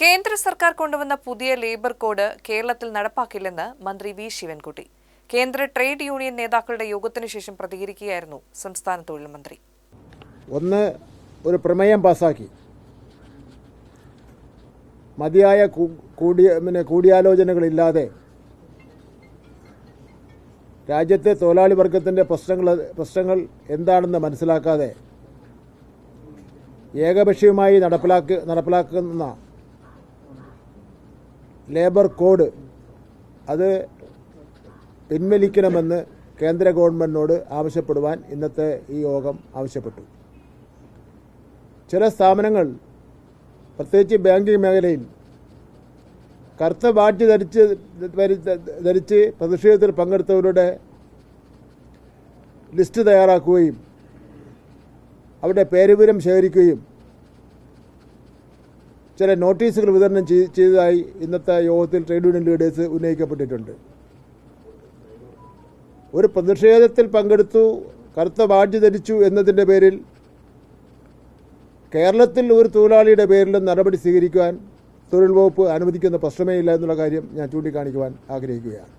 കേന്ദ്ര സർക്കാർ കൊണ്ടുവന്ന പുതിയ ലേബർ കോഡ് കേരളത്തിൽ നടപ്പാക്കില്ലെന്ന് മന്ത്രി വി ശിവൻകുട്ടി. കേന്ദ്ര ട്രേഡ് യൂണിയൻ നേതാക്കളുടെ യോഗത്തിനു ശേഷം പ്രതികരിക്കുകയായിരുന്നു സംസ്ഥാന തൊഴിൽ മന്ത്രി. ഒന്ന് ഒരു പ്രമേയം പാസാക്കി. മതിയായ കൂടിയാലോചനകളില്ലാതെ രാജ്യത്തെ തൊഴിലാളി വർഗത്തിന്റെ പ്രശ്നങ്ങൾ പ്രശ്നങ്ങൾ എന്താണെന്ന് മനസ്സിലാക്കാതെ ഏകപക്ഷീയമായി നടപ്പിലാക്കി നടപ്പിലാക്കുന്ന ലേബർ കോഡ് അത് പിൻവലിക്കണമെന്ന് കേന്ദ്ര ഗവൺമെന്റിനോട് ആവശ്യപ്പെടുവാൻ ഇന്നത്തെ ഈ യോഗം ആവശ്യപ്പെട്ടു. ചില സ്ഥാപനങ്ങൾ പ്രത്യേകിച്ച് ബാങ്കിംഗ് മേഖലയിൽ കറുത്ത ബാഡ്ജ് ധരിച്ച് ധരി- ധരിച്ച് പ്രതിഷേധത്തിൽ പങ്കെടുത്തവരുടെ ലിസ്റ്റ് തയ്യാറാക്കുകയും അവരുടെ പേരുവിവരം ശേഖരിക്കുകയും ചില നോട്ടീസുകൾ വിതരണം ചെയ്തതായി ഇന്നത്തെ യോഗത്തിൽ ട്രേഡ് യൂണിയൻ ലീഡേഴ്സ് ഉന്നയിക്കപ്പെട്ടിട്ടുണ്ട്. ഒരു പ്രതിഷേധത്തിൽ പങ്കെടുത്തു കറുത്ത ബാഡ്ജ് ധരിച്ചു എന്നതിന്റെ പേരിൽ കേരളത്തിൽ ഒരു തൊഴിലാളിയുടെ പേരിലും നടപടി സ്വീകരിക്കുവാൻ തൊഴിൽ വകുപ്പ് അനുവദിക്കുന്ന പ്രശ്നമേ ഇല്ല എന്നുള്ള കാര്യം ഞാൻ ചൂണ്ടിക്കാണിക്കുവാൻ ആഗ്രഹിക്കുകയാണ്.